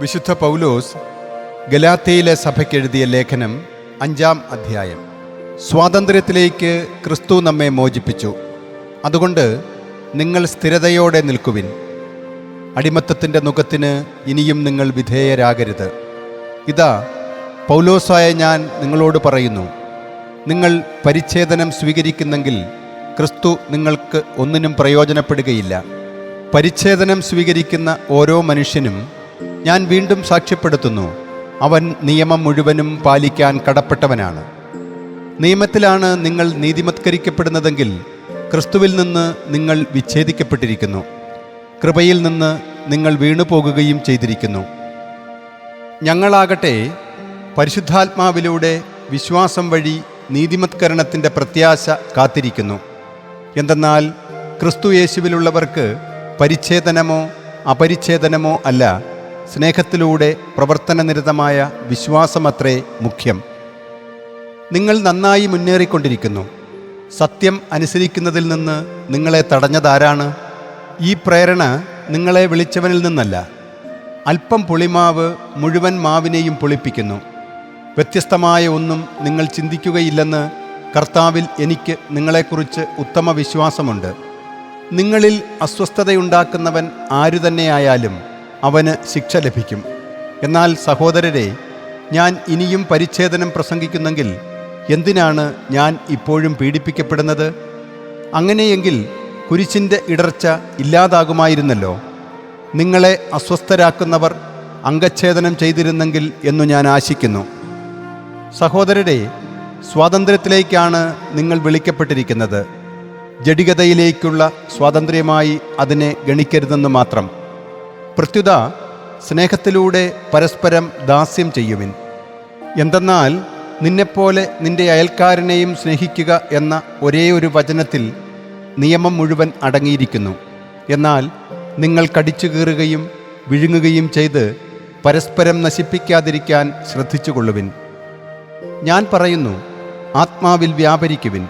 വിശുദ്ധ പൗലോസ് ഗലാത്തയിലെ സഭയ്ക്കെഴുതിയ ലേഖനം അഞ്ചാം അധ്യായം. സ്വാതന്ത്ര്യത്തിലേക്ക് ക്രിസ്തു നമ്മെ മോചിപ്പിച്ചു. അതുകൊണ്ട് നിങ്ങൾ സ്ഥിരതയോടെ നിൽക്കുവിൻ. അടിമത്തത്തിന്റെ മുഖത്തിന് ഇനിയും നിങ്ങൾ വിധേയരാകരുത്. ഇതാ പൗലോസായ ഞാൻ നിങ്ങളോട് പറയുന്നു. നിങ്ങൾ പരിച്ഛേദനം സ്വീകരിക്കുന്നെങ്കിൽ ക്രിസ്തു നിങ്ങൾക്ക് ഒന്നിനും പ്രയോജനപ്പെടുകയില്ല. പരിച്ഛേദനം സ്വീകരിക്കുന്ന ഓരോ മനുഷ്യനും ഞാൻ വീണ്ടും സാക്ഷ്യപ്പെടുത്തുന്നു. അവൻ നിയമം മുഴുവനും പാലിക്കാൻ കടപ്പെട്ടവനാണ്. നിയമത്തിലാണ് നിങ്ങൾ നീതിമത്കരിക്കപ്പെടുന്നതെങ്കിൽ ക്രിസ്തുവിൽ നിന്ന് നിങ്ങൾ വിച്ഛേദിക്കപ്പെട്ടിരിക്കുന്നു. കൃപയിൽ നിന്ന് നിങ്ങൾ വീണുപോകുകയും ചെയ്തിരിക്കുന്നു. ഞങ്ങളാകട്ടെ പരിശുദ്ധാത്മാവിലൂടെ വിശ്വാസം വഴി നീതിമത്കരണത്തിന്റെ പ്രത്യാശ കാത്തിരിക്കുന്നു. എന്തെന്നാൽ ക്രിസ്തു യേശുവിലുള്ളവർക്ക് പരിച്ഛേദനമോ അപരിച്ഛേദനമോ അല്ല. സ്നേഹത്തിലൂടെ പ്രവർത്തനനിരതമായ വിശ്വാസമത്രേ മുഖ്യം. നിങ്ങൾ നന്നായി മുന്നേറിക്കൊണ്ടിരിക്കുന്നു. സത്യം അനുസരിക്കുന്നതിൽ നിന്ന് നിങ്ങളെ തടഞ്ഞതാരാണ്? ഈ പ്രേരണ നിങ്ങളെ വിളിച്ചവനിൽ നിന്നല്ല. അല്പം പുളിമാവ് മുഴുവൻ മാവിനെയും പുളിപ്പിക്കുന്നു. വ്യത്യസ്തമായ ഒന്നും നിങ്ങൾ ചിന്തിക്കുകയില്ലെന്ന് കർത്താവിൽ എനിക്ക് നിങ്ങളെക്കുറിച്ച് ഉത്തമ വിശ്വാസമുണ്ട് നിങ്ങളിൽ അസ്വസ്ഥതയുണ്ടാക്കുന്നവൻ ആരു തന്നെയായാലും അവന് ശിക്ഷ ലഭിക്കും. എന്നാൽ സഹോദരരെ ഞാൻ ഇനിയും പരിച്ഛേദനം പ്രസംഗിക്കുന്നെങ്കിൽ എന്തിനാണ് ഞാൻ ഇപ്പോഴും പീഡിപ്പിക്കപ്പെടുന്നത്? അങ്ങനെയെങ്കിൽ കുരിശിന്റെ ഇടർച്ച ഇല്ലാതാകുമായിരുന്നല്ലോ. നിങ്ങളെ അസ്വസ്ഥരാക്കുന്നവർ അംഗച്ഛേദനം ചെയ്തിരുന്നെങ്കിൽ എന്നു ഞാൻ ആശിക്കുന്നു. സഹോദരരെ സ്വാതന്ത്ര്യത്തിലേക്കാണ് നിങ്ങൾ വിളിക്കപ്പെട്ടിരിക്കുന്നത്. ജടികതയിലേക്കുള്ള സ്വാതന്ത്ര്യമായി അതിനെ ഗണിക്കരുതെന്ന് മാത്രം. പ്രത്യുത സ്നേഹത്തിലൂടെ പരസ്പരം ദാസ്യം ചെയ്യുവിൻ. എന്തെന്നാൽ നിന്നെപ്പോലെ നിന്റെ അയൽക്കാരനെയും സ്നേഹിക്കുക എന്ന ഒരേ ഒരു വചനത്തിൽ നിയമം മുഴുവൻ അടങ്ങിയിരിക്കുന്നു. എന്നാൽ നിങ്ങൾ കടിച്ചു കീറുകയും വിഴുങ്ങുകയും ചെയ്ത് പരസ്പരം നശിപ്പിക്കാതിരിക്കാൻ ശ്രദ്ധിച്ചുകൊള്ളുവിൻ. ഞാൻ പറയുന്നു ആത്മാവിൽ വ്യാപരിക്കുവിൻ.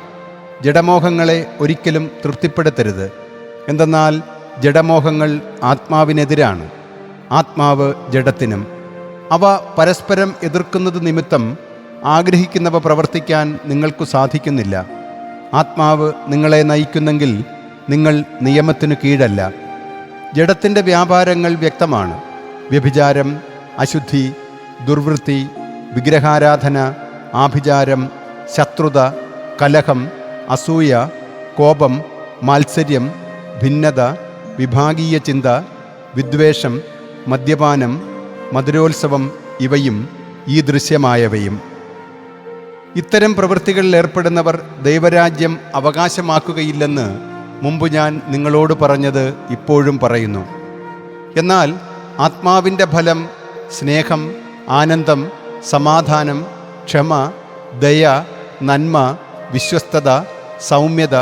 ജഡമോഹങ്ങളെ ഒരിക്കലും തൃപ്തിപ്പെടുത്തരുത്. എന്തെന്നാൽ ജഡമോഹങ്ങൾ ആത്മാവിനെതിരാണ്. ആത്മാവ് ജഡത്തിനും അവ പരസ്പരം എതിർക്കുന്നത് നിമിത്തം ആഗ്രഹിക്കുന്നവ പ്രവർത്തിക്കാൻ നിങ്ങൾക്കു സാധിക്കുന്നില്ല. ആത്മാവ് നിങ്ങളെ നയിക്കുന്നെങ്കിൽ നിങ്ങൾ നിയമത്തിനു കീഴല്ല. ജഡത്തിന്റെ വ്യാപാരങ്ങൾ വ്യക്തമാണ്. വ്യഭിചാരം അശുദ്ധി ദുർവൃത്തി വിഗ്രഹാരാധന ആഭിചാരം ശത്രുത കലഹം അസൂയ കോപം മാത്സര്യം ഭിന്നത വിഭാഗീയ ചിന്ത വിദ്വേഷം മദ്യപാനം മധുരോത്സവം ഇവയും ഈ ദൃശ്യമായവയും. ഇത്തരം പ്രവൃത്തികളിൽ ഏർപ്പെടുന്നവർ ദൈവരാജ്യം അവകാശമാക്കുകയില്ലെന്ന് മുമ്പ് ഞാൻ നിങ്ങളോട് പറഞ്ഞത് ഇപ്പോഴും പറയുന്നു. എന്നാൽ ആത്മാവിന്റെ ഫലം സ്നേഹം ആനന്ദം സമാധാനം ക്ഷമ ദയ നന്മ വിശ്വസ്തത സൗമ്യത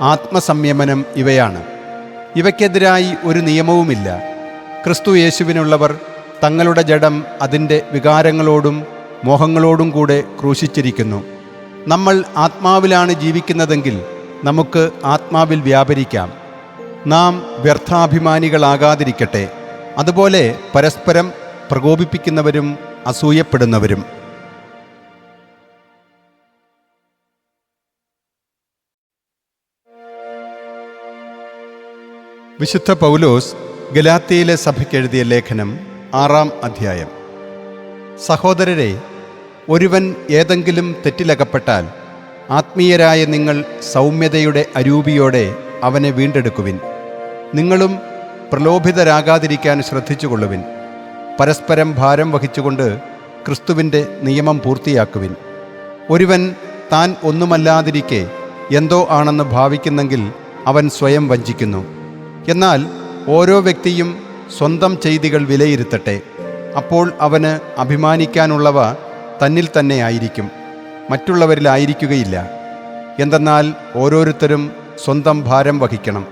ആത്മസംയമനം ഇവയാണ്. ഇവയ്ക്കെതിരായി ഒരു നിയമവുമില്ല. ക്രിസ്തു യേശുവിനുള്ളവർ തങ്ങളുടെ ജഡം അതിന്റെ വികാരങ്ങളോടും മോഹങ്ങളോടും കൂടെ ക്രൂശിച്ചിരിക്കുന്നു. നമ്മൾ ആത്മാവിലാണ് ജീവിക്കുന്നതെങ്കിൽ നമുക്ക് ആത്മാവിൽ വ്യാപരിക്കാം. നാം വ്യർത്ഥാഭിമാനികളാകാതിരിക്കട്ടെ. അതുപോലെ പരസ്പരം പ്രകോപിപ്പിക്കുന്നവരും അസൂയപ്പെടുന്നവരും. വിശുദ്ധ പൗലോസ് ഗലാത്തിയിലെ സഭയ്ക്കെഴുതിയ ലേഖനം ആറാം അധ്യായം. സഹോദരരെ ഒരുവൻ ഏതെങ്കിലും തെറ്റിലകപ്പെട്ടാൽ ആത്മീയരായ നിങ്ങൾ സൗമ്യതയുടെ അരൂപിയോടെ അവനെ വീണ്ടെടുക്കുവിൻ. നിങ്ങളും പ്രലോഭിതരാകാതിരിക്കാൻ ശ്രദ്ധിച്ചുകൊള്ളുവിൻ. പരസ്പരം ഭാരം വഹിച്ചുകൊണ്ട് ക്രിസ്തുവിന്റെ നിയമം പൂർത്തിയാക്കുവിൻ. ഒരുവൻ താൻ ഒന്നുമല്ലാതിരിക്കെ എന്തോ ആണെന്ന് ഭാവിക്കുന്നെങ്കിൽ അവൻ സ്വയം വഞ്ചിക്കുന്നു. എന്നാൽ ഓരോ വ്യക്തിയും സ്വന്തം ചെയ്തികൾ വിലയിരുത്തട്ടെ. അപ്പോൾ അവന് അഭിമാനിക്കാനുള്ളവ തന്നിൽ തന്നെ ആയിരിക്കും മറ്റുള്ളവരിലായിരിക്കുകയില്ല. എന്തെന്നാൽ ഓരോരുത്തരും സ്വന്തം ഭാരം വഹിക്കണം.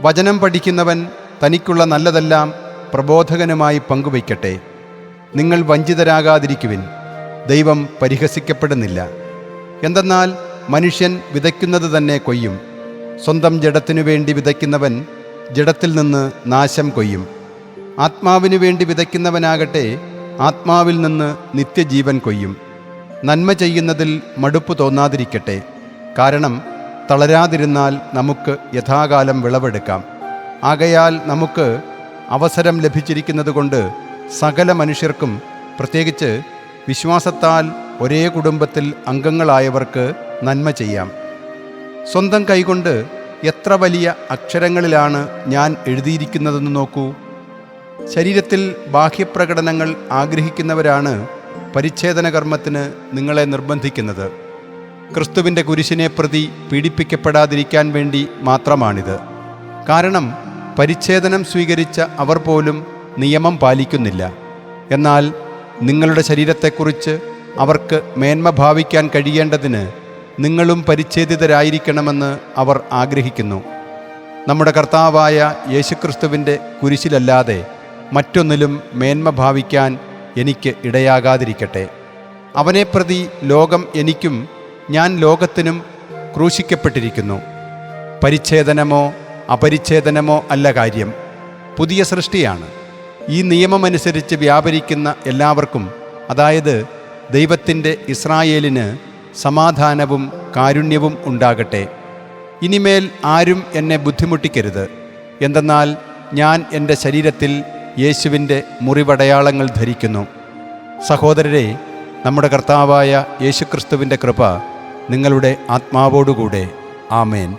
വചനം പഠിക്കുന്നവൻ തനിക്കുള്ള നല്ലതെല്ലാം പ്രബോധകനുമായി പങ്കുവയ്ക്കട്ടെ. നിങ്ങൾ വഞ്ചിതരാകാതിരിക്കുവിൻ ദൈവം പരിഹസിക്കപ്പെടുന്നില്ല. എന്തെന്നാൽ മനുഷ്യൻ വിതയ്ക്കുന്നത് തന്നെ കൊയ്യും സ്വന്തം ജഡത്തിനു വേണ്ടി വിതയ്ക്കുന്നവൻ ജഡത്തിൽ നിന്ന് നാശം കൊയ്യും. ആത്മാവിനു വേണ്ടി വിതയ്ക്കുന്നവനാകട്ടെ ആത്മാവിൽ നിന്ന് നിത്യജീവൻ കൊയ്യും. നന്മ ചെയ്യുന്നതിൽ മടുപ്പ് തോന്നാതിരിക്കട്ടെ. കാരണം തളരാതിരുന്നാൽ നമുക്ക് യഥാകാലം വിളവെടുക്കാം. ആകയാൽ നമുക്ക് അവസരം ലഭിച്ചിരിക്കുന്നതുകൊണ്ട് സകല മനുഷ്യർക്കും പ്രത്യേകിച്ച് വിശ്വാസത്താൽ ഒരേ കുടുംബത്തിൽ അംഗങ്ങളായവർക്ക് നന്മ ചെയ്യാം. സ്വന്തം കൈകൊണ്ട് എത്ര വലിയ അക്ഷരങ്ങളിലാണ് ഞാൻ എഴുതിയിരിക്കുന്നതെന്ന് നോക്കൂ. ശരീരത്തിൽ ബാഹ്യപ്രകടനങ്ങൾ ആഗ്രഹിക്കുന്നവരാണ് പരിച്ഛേദന കർമ്മത്തിന് നിങ്ങളെ നിർബന്ധിക്കുന്നത്. ക്രിസ്തുവിന്റെ കുരിശിനെ പ്രതി പീഡിപ്പിക്കപ്പെടാതിരിക്കാൻ വേണ്ടി മാത്രമാണിത്. കാരണം പരിച്ഛേദനം സ്വീകരിച്ച അവർ പോലും നിയമം പാലിക്കുന്നില്ല. എന്നാൽ നിങ്ങളുടെ ശരീരത്തെക്കുറിച്ച് അവർക്ക് മേന്മ ഭാവിക്കാൻ കഴിയേണ്ടതിന് നിങ്ങളും പരിച്ഛേദിതരായിരിക്കണമെന്ന് അവർ ആഗ്രഹിക്കുന്നു. നമ്മുടെ കർത്താവായ യേശുക്രിസ്തുവിന്റെ കുരിശിലല്ലാതെ മറ്റൊന്നിലും മേന്മ ഭാവിക്കാൻ എനിക്ക് ഇടയാകാതിരിക്കട്ടെ. അവനെ പ്രതി ലോകം എനിക്കും ഞാൻ ലോകത്തിനും ക്രൂശിക്കപ്പെട്ടിരിക്കുന്നു. പരിച്ഛേദനമോ അപരിച്ഛേദനമോ അല്ല കാര്യം. പുതിയ സൃഷ്ടിയാണ്. ഈ നിയമമനുസരിച്ച് വ്യാപരിക്കുന്ന എല്ലാവർക്കും അതായത് ദൈവത്തിന്റെ ഇസ്രായേലിന് സമാധാനവും കാരുണ്യവും ഉണ്ടാകട്ടെ. ഇനിമേൽ ആരും എന്നെ ബുദ്ധിമുട്ടിക്കരുത്. എന്തെന്നാൽ ഞാൻ എന്റെ ശരീരത്തിൽ യേശുവിന്റെ മുറിവടയാളങ്ങൾ ധരിക്കുന്നു. സഹോദരരെ നമ്മുടെ കർത്താവായ യേശുക്രിസ്തുവിന്റെ കൃപ നിങ്ങളുടെ ആത്മാവോടുകൂടെ. ആമേൻ.